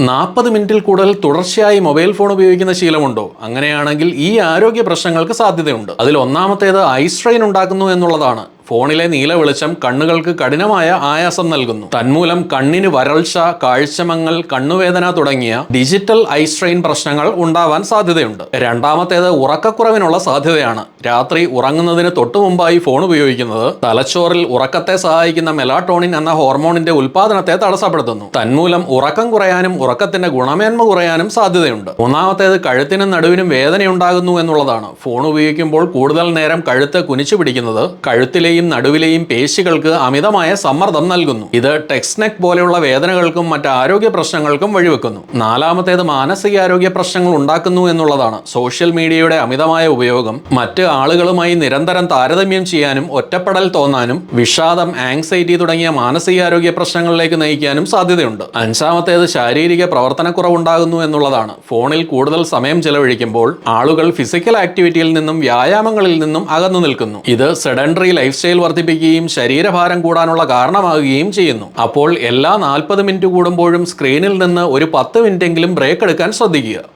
നാൽപ്പത് മിനിറ്റിൽ കൂടുതൽ തുടർച്ചയായി മൊബൈൽ ഫോൺ ഉപയോഗിക്കുന്ന ശീലമുണ്ടോ? അങ്ങനെയാണെങ്കിൽ ഈ ആരോഗ്യ പ്രശ്നങ്ങൾക്ക് സാധ്യതയുണ്ട്. അതിൽ ഒന്നാമത്തേത് ഐസ്ട്രെയിൻ സ്ട്രെയിൻ ഉണ്ടാക്കുന്നു എന്നുള്ളതാണ്. ഫോണിലെ നീല വെളിച്ചം കണ്ണുകൾക്ക് കഠിനമായ ആയാസം നൽകുന്നു. തന്മൂലം കണ്ണിന് വരൾച്ച കാഴ്ചമങ്ങൽ കണ്ണുവേദന തുടങ്ങിയ ഡിജിറ്റൽ ഐ സ്ട്രെയിൻ പ്രശ്നങ്ങൾ ഉണ്ടാവാൻ സാധ്യതയുണ്ട്. രണ്ടാമത്തേത് ഉറക്കക്കുറവിനുള്ള സാധ്യതയാണ്. രാത്രി ഉറങ്ങുന്നതിന് തൊട്ടു മുമ്പായി ഫോൺ ഉപയോഗിക്കുന്നത് തലച്ചോറിൽ ഉറക്കത്തെ സഹായിക്കുന്ന മെലാട്ടോണിൻ എന്ന ഹോർമോണിന്റെ ഉൽപാദനത്തെ തടസ്സപ്പെടുത്തുന്നു. തന്മൂലം ഉറക്കം കുറയാനും ഉറക്കത്തിന്റെ ഗുണമേന്മ കുറയാനും സാധ്യതയുണ്ട്. മൂന്നാമത്തേത് കഴുത്തിനും നടുവിനും വേദനയുണ്ടാകുന്നു എന്നുള്ളതാണ്. ഫോൺ ഉപയോഗിക്കുമ്പോൾ കൂടുതൽ നേരം കഴുത്ത് കുനിച്ചു പിടിക്കുന്നത് കഴുത്തിലെയും നടുവിലെയും പേശികൾക്ക് അമിതമായ സമ്മർദ്ദം നൽകുന്നു. ഇത് ടെക്സ്നെക് പോലെയുള്ള വേദനകൾക്കും മറ്റ് ആരോഗ്യ പ്രശ്നങ്ങൾക്കും വഴിവെക്കുന്നു. നാലാമത്തേത് മാനസികാരോഗ്യ പ്രശ്നങ്ങൾ ഉണ്ടാക്കുന്നു എന്നുള്ളതാണ്. സോഷ്യൽ മീഡിയയുടെ അമിതമായ ഉപയോഗം മറ്റ് ആളുകളുമായി നിരന്തരം താരതമ്യം ചെയ്യാനും ഒറ്റപ്പെടൽ തോന്നാനും വിഷാദം ആങ്സൈറ്റി തുടങ്ങിയ മാനസികാരോഗ്യ പ്രശ്നങ്ങളിലേക്ക് നയിക്കാനും സാധ്യതയുണ്ട്. അഞ്ചാമത്തേത് ശാരീരിക പ്രവർത്തനക്കുറവുണ്ടാകുന്നു എന്നുള്ളതാണ്. ഫോണിൽ കൂടുതൽ സമയം ചെലവഴിക്കുമ്പോൾ ആളുകൾ ഫിസിക്കൽ ആക്ടിവിറ്റിയിൽ നിന്നും വ്യായാമങ്ങളിൽ നിന്നും അകന്നു നിൽക്കുന്നു. ഇത് സെഡൻഡറി ലൈഫ് സ്റ്റൈൽ വർദ്ധിപ്പിക്കുകയും ശരീരഭാരം കൂടാനുള്ള കാരണമാകുകയും ചെയ്യുന്നു. അപ്പോൾ എല്ലാ നാൽപ്പത് മിനിറ്റ് കൂടുമ്പോഴും സ്ക്രീനിൽ നിന്ന് ഒരു പത്ത് മിനിറ്റെങ്കിലും ബ്രേക്ക് എടുക്കാൻ ശ്രദ്ധിക്കുക.